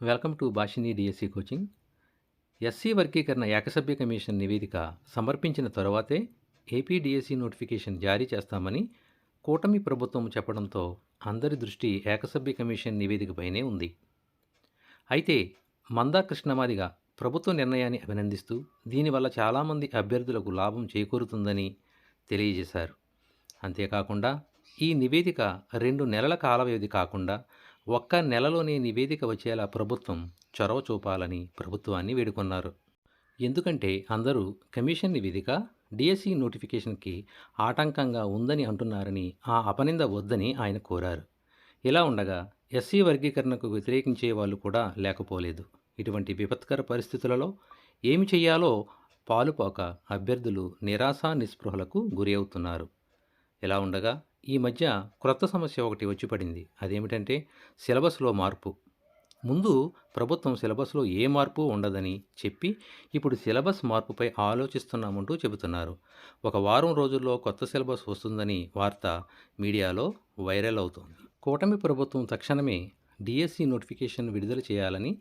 Welcome to Bhashini DSC coaching. SC వర్గీకరణ ఏకసభ్య commission నివేదిక సమర్పించిన తర్వాతే ఏపీ డిఎస్సి నోటిఫికేషన్ జారీ చేస్తామని కూటమి ప్రభుత్వం చెప్పడంతో అందరి దృష్టి ఏకసభ్య కమిషన్ నివేదికపైనే ఉంది. అయితే మందా కృష్ణమాదిగ ప్రభుత్వ నిర్ణయాన్ని అభినందిస్తూ దీనివల్ల చాలామంది అభ్యర్థులకు లాభం చేకూరుతుందని తెలియజేశారు. అంతేకాకుండా ఈ నివేదిక రెండు నెలల కాల వ్యవధి కాకుండా ఒక్క నెలలోనే నివేదిక వచ్చేలా ప్రభుత్వం చొరవ చూపాలని ప్రభుత్వాన్ని వేడుకొన్నారు. ఎందుకంటే అందరూ కమిషన్ నివేదిక డిఎస్సి నోటిఫికేషన్కి ఆటంకంగా ఉందని అంటున్నారని ఆ అపనింద వద్దని ఆయన కోరారు. ఇలా ఉండగా ఎస్సీ వర్గీకరణకు వ్యతిరేకించే వాళ్ళు కూడా లేకపోలేదు. ఇటువంటి విపత్కర పరిస్థితులలో ఏమి చేయాలో పాలుపోక అభ్యర్థులు నిరాశ నిస్పృహలకు గురి అవుతున్నారు. ఇలా ఉండగా ఈ మధ్య క్రొత్త సమస్య ఒకటి వచ్చి పడింది. అదేమిటంటే సిలబస్లో మార్పు. ముందు ప్రభుత్వం సిలబస్లో ఏ మార్పు ఉండదని చెప్పి ఇప్పుడు సిలబస్ మార్పుపై ఆలోచిస్తున్నామంటూ చెబుతున్నారు. ఒక వారం రోజుల్లో కొత్త సిలబస్ వస్తుందని వార్త మీడియాలో వైరల్ అవుతోంది. కూటమి ప్రభుత్వం తక్షణమే డిఎస్సి నోటిఫికేషన్ విడుదల చేయాలని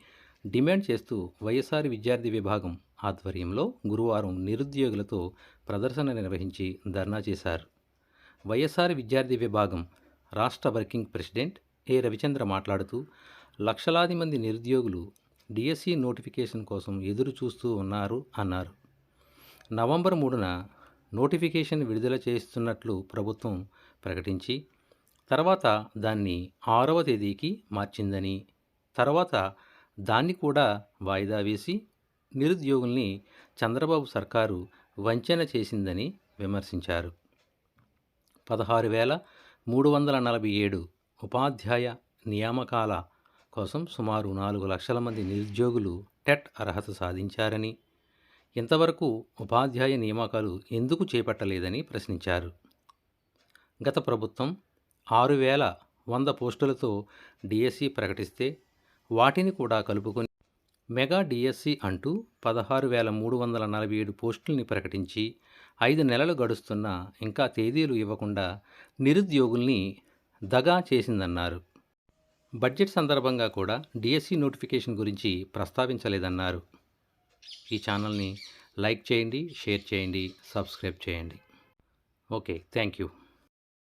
డిమాండ్ చేస్తూ వైఎస్ఆర్ విద్యార్థి విభాగం ఆధ్వర్యంలో గురువారం నిరుద్యోగులతో ప్రదర్శన నిర్వహించి ధర్నా చేశారు. వైఎస్ఆర్ విద్యార్థి విభాగం రాష్ట్ర వర్కింగ్ ప్రెసిడెంట్ ఏ రవిచంద్ర మాట్లాడుతూ లక్షలాది మంది నిరుద్యోగులు డిఎస్సి నోటిఫికేషన్ కోసం ఎదురు చూస్తూ ఉన్నారు అన్నారు. నవంబర్ మూడున నోటిఫికేషన్ విడుదల చేస్తున్నట్లు ప్రభుత్వం ప్రకటించి తర్వాత దాన్ని ఆరవ తేదీకి మార్చిందని తర్వాత దాన్ని కూడా వాయిదా వేసి నిరుద్యోగుల్ని చంద్రబాబు సర్కారు వంచన చేసిందని విమర్శించారు. పదహారు వేల మూడు వందల నలభై ఏడు ఉపాధ్యాయ నియామకాల కోసం సుమారు నాలుగు లక్షల మంది నిరుద్యోగులు టెట్ అర్హత సాధించారని ఇంతవరకు ఉపాధ్యాయ నియామకాలు ఎందుకు చేపట్టలేదని ప్రశ్నించారు. గత ప్రభుత్వం ఆరు వేల వంద పోస్టులతో డిఎస్సి ప్రకటిస్తే వాటిని కూడా కలుపుకొని మెగా డిఎస్సి అంటూ పదహారు వేల మూడు వందల నలభై ఏడు పోస్టుల్ని ప్రకటించి ఐదు నెలలు గడుస్తున్నా ఇంకా తేదీలు ఇవ్వకుండా నిరుద్యోగుల్ని దగా చేసిందన్నారు. బడ్జెట్ సందర్భంగా కూడా డిఎస్సి నోటిఫికేషన్ గురించి ప్రస్తావించలేదన్నారు. ఈ ఛానల్ని లైక్ చేయండి షేర్ చేయండి సబ్స్క్రైబ్ చేయండి. Okay thank you.